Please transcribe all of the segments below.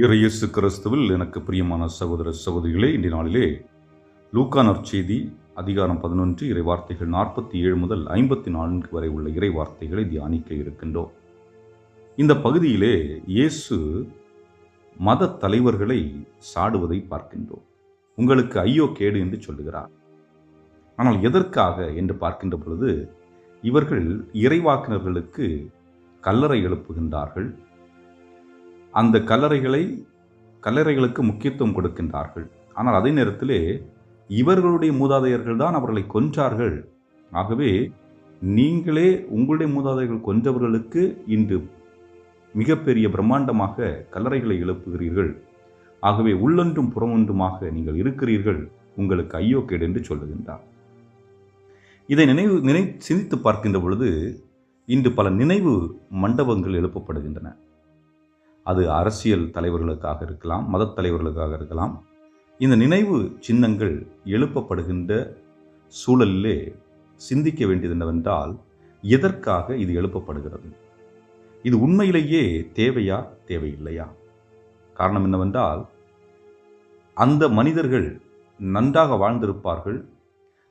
இறையேசு கிறிஸ்துவில் எனக்கு பிரியமான சகோதர சகோதரிகளே இன்றைய நாளிலே லூக்கா நற்செய்தி அதிகாரம் பதினொன்று இறை வார்த்தைகள் நாற்பத்தி ஏழு முதல் ஐம்பத்தி நான்கு வரை உள்ள இறை வார்த்தைகளை தியானிக்க இருக்கின்றோம். இந்த பகுதியிலே இயேசு மத தலைவர்களை சாடுவதை பார்க்கின்றோம். உங்களுக்கு ஐயோ கேடு என்று சொல்லுகிறார். ஆனால் எதற்காக என்று பார்க்கின்ற பொழுது இவர்கள் இறைவாக்கினர்களுக்கு கல்லறை எழுப்புகின்றார்கள். அந்த கல்லறைகளை கல்லறைகளுக்கு முக்கியத்துவம் கொடுக்கின்றார்கள். ஆனால் அதே நேரத்திலே இவர்களுடைய மூதாதையர்கள் தான் அவர்களை கொன்றார்கள். ஆகவே நீங்களே உங்களுடைய மூதாதையர்கள் கொன்றவர்களுக்கு இன்று மிகப்பெரிய பிரம்மாண்டமாக கல்லறைகளை எழுப்புகிறீர்கள். ஆகவே உள்ளொன்றும் புறமொன்றுமாக நீங்கள் இருக்கிறீர்கள். உங்களுக்கு ஐயோ கேடு என்று சொல்லுகின்றார். இதை நினைவு நினை சிந்தித்து பார்க்கின்ற பொழுது இன்று பல நினைவு மண்டபங்கள் எழுப்பப்படுகின்றன. அது அரசியல் தலைவர்களுக்காக இருக்கலாம் மதத் தலைவர்களுக்காக இருக்கலாம். இந்த நினைவு சின்னங்கள் எழுப்பப்படுகின்ற சூழலிலே சிந்திக்க வேண்டியது என்னவென்றால் எதற்காக இது எழுப்பப்படுகிறது? இது உண்மையிலேயே தேவையா தேவையில்லையா? காரணம் என்னவென்றால் அந்த மனிதர்கள் நன்றாக வாழ்ந்திருப்பார்கள்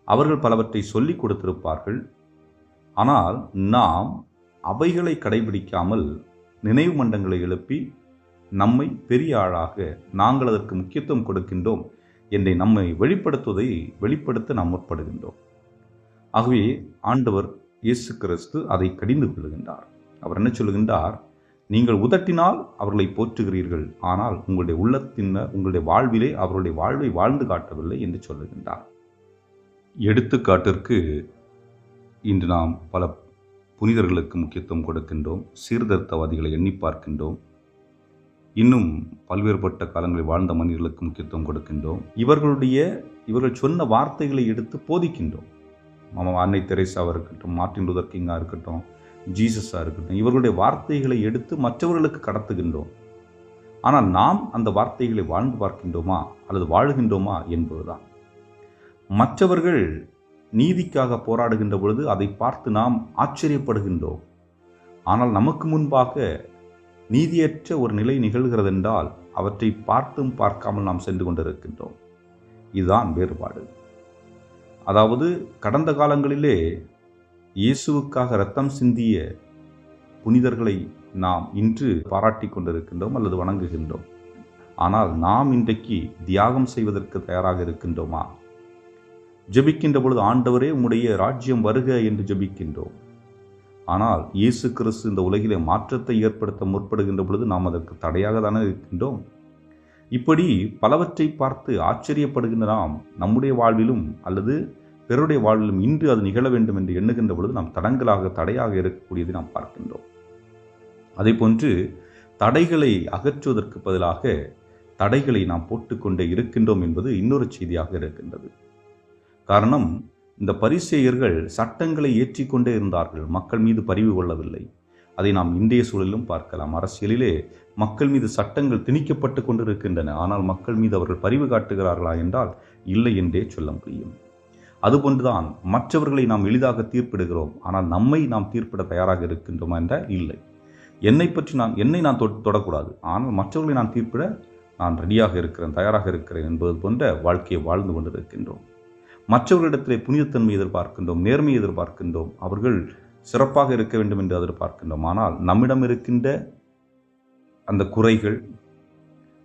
அவர்கள் பலவற்றை சொல்லிக் கொடுத்திருப்பார்கள் ஆனால் நாம் அவைகளை கடைபிடிக்காமல் நினைவு மண்டங்களை எழுப்பி நம்மை பெரிய ஆளாக நாங்கள் அதற்கு முக்கியத்துவம் கொடுக்கின்றோம் என்னை நம்மை வெளிப்படுத்துவதை வெளிப்படுத்த நாம் முற்படுகின்றோம். ஆகவே ஆண்டவர் இயேசு கிறிஸ்து அதை கடிந்து கொள்ளுகின்றார். அவர் என்ன சொல்லுகின்றார்? நீங்கள் உதட்டினால் அவர்களை போற்றுகிறீர்கள் ஆனால் உங்களுடைய உள்ளத்தின் உங்களுடைய வாழ்விலே அவருடைய வாழ்வை வாழ்ந்து காட்டவில்லை என்று சொல்லுகின்றார். எடுத்துக்காட்டிற்கு இன்று நாம் பல புனிதர்களுக்கு முக்கியத்துவம் கொடுக்கின்றோம் சீர்திருத்தவாதிகளை எண்ணி பார்க்கின்றோம். இன்னும் பல்வேறுபட்ட காலங்களில் வாழ்ந்த மனிதர்களுக்கு முக்கியத்துவம் கொடுக்கின்றோம். இவர்களுடைய இவர்கள் சொன்ன வார்த்தைகளை எடுத்து போதிக்கின்றோம். மாமா அன்னை தெரேசாவாக இருக்கட்டும் மார்ட்டின் லூதர் கிங்காக இருக்கட்டும் ஜீசஸாக இருக்கட்டும் இவர்களுடைய வார்த்தைகளை எடுத்து மற்றவர்களுக்கு கடத்துகின்றோம். ஆனால் நாம் அந்த வார்த்தைகளை வாழ்ந்து பார்க்கின்றோமா அல்லது வாழுகின்றோமா என்பதுதான். மற்றவர்கள் நீதிக்காக போராடுகின்ற பொழுது அதை பார்த்து நாம் ஆச்சரியப்படுகின்றோம். ஆனால் நமக்கு முன்பாக நீதியற்ற ஒரு நிலை நிகழ்கிறதென்றால் அவற்றை பார்த்தும் பார்க்காமல் நாம் சென்று கொண்டிருக்கின்றோம். இதுதான் வேறுபாடு. அதாவது கடந்த காலங்களிலே இயேசுவுக்காக ரத்தம் சிந்திய புனிதர்களை நாம் இன்று பாராட்டி கொண்டிருக்கின்றோம் அல்லது வணங்குகின்றோம். ஆனால் நாம் இன்றைக்கு தியாகம் செய்வதற்கு தயாராக இருக்கின்றோமா? ஜெபிக்கின்ற பொழுது ஆண்டவரே உம்முடைய ராஜ்யம் வருக என்று ஜெபிக்கின்றோம். ஆனால் இயேசு கிறிஸ்து இந்த உலகிலே மாற்றத்தை ஏற்படுத்த முற்படுகின்ற பொழுது நாம் அதற்கு தடையாக தானே இருக்கின்றோம். இப்படி பலவற்றை பார்த்து ஆச்சரியப்படுகின்ற நாம் நம்முடைய வாழ்விலும் அல்லது பிறருடைய வாழ்விலும் இன்று அது நிகழ வேண்டும் என்று எண்ணுகின்ற பொழுது நாம் தடங்களாக தடையாக இருக்கக்கூடியதை நாம் பார்க்கின்றோம். அதே போன்று தடைகளை அகற்றுவதற்கு பதிலாக தடைகளை நாம் போட்டுக்கொண்டே இருக்கின்றோம் என்பது இன்னொரு செய்தியாக இருக்கின்றது. காரணம் இந்த பரிசேயர்கள் சட்டங்களை ஏற்றிக்கொண்டே இருந்தார்கள். மக்கள் மீது பரிவு கொள்ளவில்லை. அதை நாம் இந்திய சூழலிலும் பார்க்கலாம். அரசியலிலே மக்கள் மீது சட்டங்கள் திணிக்கப்பட்டு கொண்டிருக்கின்றன. ஆனால் மக்கள் மீது அவர்கள் பரிவு காட்டுகிறார்களா என்றால் இல்லை என்றே சொல்ல முடியும். அதுபோன்றுதான் மற்றவர்களை நாம் எளிதாக தீர்ப்பிடுகிறோம். ஆனால் நம்மை நாம் தீர்ப்பிட தயாராக இருக்கின்றோமா என்றால் இல்லை. என்னை பற்றி நான் என்னை நான் தொடக்கூடாது. ஆனால் மற்றவர்களை நான் தீர்ப்பிட நான் ரெடியாக இருக்கிறேன் தயாராக இருக்கிறேன் என்பது போன்ற வாழ்க்கையை வாழ்ந்து கொண்டிருக்கின்றோம். மற்றவர்களிடத்திலே புனிதத்தன்மை எதிர்பார்க்கின்றோம் நேர்மை எதிர்பார்க்கின்றோம் அவர்கள் சிறப்பாக இருக்க வேண்டும் என்று எதிர்பார்க்கின்றோம். ஆனால் நம்மிடம் இருக்கின்ற அந்த குறைகள்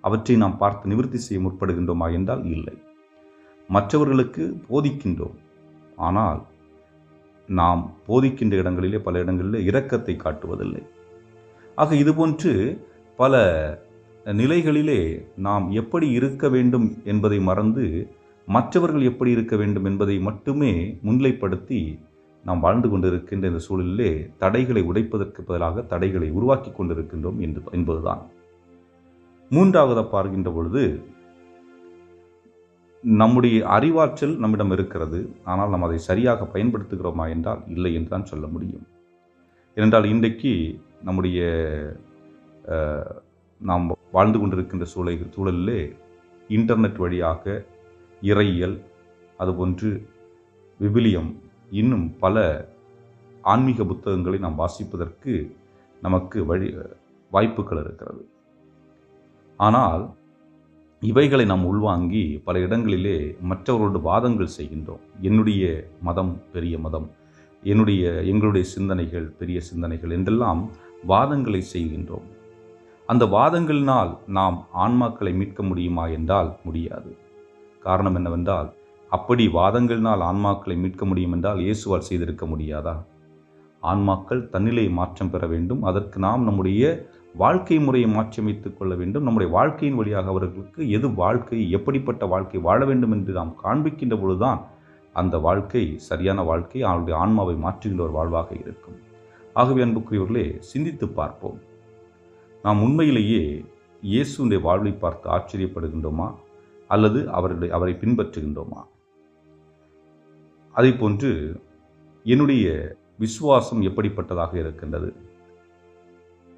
அவற்றை நாம் பார்த்து நிவர்த்தி செய்ய முற்படுகின்றோமா என்றால் இல்லை. மற்றவர்களுக்கு போதிக்கின்றோம். ஆனால் நாம் போதிக்கின்ற இடங்களிலே பல இடங்களிலே இரக்கத்தை காட்டுவதில்லை. ஆக இதுபோன்று பல நிலைகளிலே நாம் எப்படி இருக்க வேண்டும் என்பதை மறந்து மற்றவர்கள் எப்படி இருக்க வேண்டும் என்பதை மட்டுமே முன்னிலைப்படுத்தி நாம் வாழ்ந்து கொண்டிருக்கின்ற இந்த சூழலிலே தடைகளை உடைப்பதற்கு பதிலாக தடைகளை உருவாக்கி கொண்டிருக்கின்றோம் என்று என்பதுதான். மூன்றாவதாக பார்க்கின்ற பொழுது நம்முடைய அறிவாற்றல் நம்மிடம் இருக்கிறது. ஆனால் நாம் அதை சரியாக பயன்படுத்துகிறோமா என்றால் இல்லை என்று தான் சொல்ல முடியும். ஏனென்றால் இன்றைக்கு நம்முடைய நாம் வாழ்ந்து கொண்டிருக்கின்ற சூழல் சூழலிலே இன்டர்நெட் வழியாக இறையியல் அதுபோன்று விபிலியம் இன்னும் பல ஆன்மீக புத்தகங்களை நாம் வாசிப்பதற்கு நமக்கு வழி வாய்ப்புகள் இருக்கிறது. ஆனால் இவைகளை நாம் உள்வாங்கி பல இடங்களிலே மற்றவர்களோடு வாதங்கள் செய்கின்றோம். என்னுடைய மதம் பெரிய மதம் என்னுடைய எங்களுடைய சிந்தனைகள் பெரிய சிந்தனைகள் என்றெல்லாம் வாதங்களை செய்கின்றோம். அந்த வாதங்களினால் நாம் ஆன்மாக்களை மீட்க முடியுமா என்றால் முடியாது. காரணம் என்னவென்றால் அப்படி வாதங்களினால் ஆன்மாக்களை மீட்க முடியும் என்றால் இயேசுவால் செய்திருக்க முடியாதா? ஆன்மாக்கள் தன்னிலை மாற்றம் பெற வேண்டும். அதற்கு நாம் நம்முடைய வாழ்க்கை முறையை மாற்றியமைத்துக் கொள்ள வேண்டும். நம்முடைய வாழ்க்கையின் வழியாக அவர்களுக்கு எது வாழ்க்கை எப்படிப்பட்ட வாழ்க்கை வாழ வேண்டும் என்று நாம் காண்பிக்கின்ற பொழுதுதான் அந்த வாழ்க்கை சரியான வாழ்க்கை அவருடைய ஆன்மாவை மாற்றுகின்ற ஒரு வாழ்வாக இருக்கும். ஆகவே அன்புக்குரியவர்களே சிந்தித்து பார்ப்போம். நாம் உண்மையிலேயே இயேசுடைய வாழ்வை பார்த்து ஆச்சரியப்படுகின்றோமா? அல்லது அவருடைய அவரை பின்பற்றுகின்றோமா? அதை போன்று என்னுடைய விசுவாசம் எப்படிப்பட்டதாக இருக்கின்றது?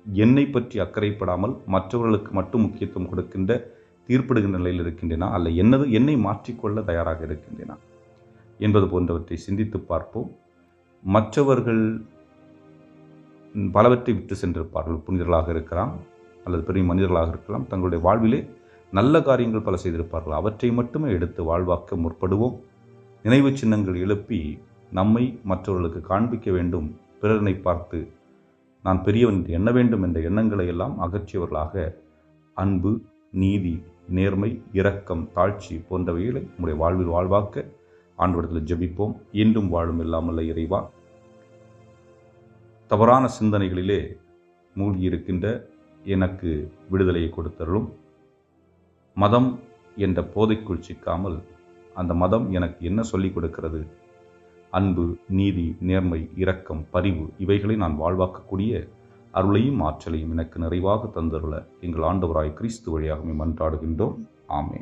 என்னை பற்றி அக்கறைப்படாமல் மற்றவர்களுக்கு மட்டும் முக்கியத்துவம் கொடுக்கின்ற தீர்ப்பிடுகின்ற நிலையில் இருக்கின்றனா? அல்ல என்னது என்னை மாற்றிக்கொள்ள தயாராக இருக்கின்றனா? என்பது போன்றவற்றை சிந்தித்து பார்ப்போம். மற்றவர்கள் பலவற்றை விட்டு சென்றிருப்பார்கள் புனிதர்களாக இருக்கலாம் அல்லது பெரிய மனிதர்களாக இருக்கலாம் தங்களுடைய வாழ்விலே நல்ல காரியங்கள் பல செய்திருப்பார்கள். அவற்றை மட்டுமே எடுத்து வாழ்வாக்க முற்படுவோம். நினைவு சின்னங்கள் எழுப்பி நம்மை மற்றவர்களுக்கு காண்பிக்க வேண்டும். பிறரனை பார்த்து நான் பெரியவன் என்று எண்ண வேண்டும் என்ற எண்ணங்களை எல்லாம் அகற்றியவர்களாக அன்பு நீதி நேர்மை இரக்கம் தாழ்ச்சி போன்றவைகளை நம்முடைய வாழ்வில் வாழ்வாக்க ஆண்டவரத்தில் ஜபிப்போம். என்றும் வாழும் இல்லாமல்ல இறைவா. தவறான சிந்தனைகளிலே மூழ்கி இருக்கின்ற எனக்கு விடுதலையை கொடுத்தருளும். மதம் என்ற போதைக்குள் சிக்காமல் அந்த மதம் எனக்கு என்ன சொல்லிக் கொடுக்கிறது? அன்பு நீதி நேர்மை இரக்கம் பரிவு இவைகளை நான் வாழ்வாக்கக்கூடிய அருளையும் ஆற்றலையும் எனக்கு நிறைவாக தந்தருள எங்கள் ஆண்டவராய் கிறிஸ்து வழியாகவே மன்றாடுகின்றோம். ஆமே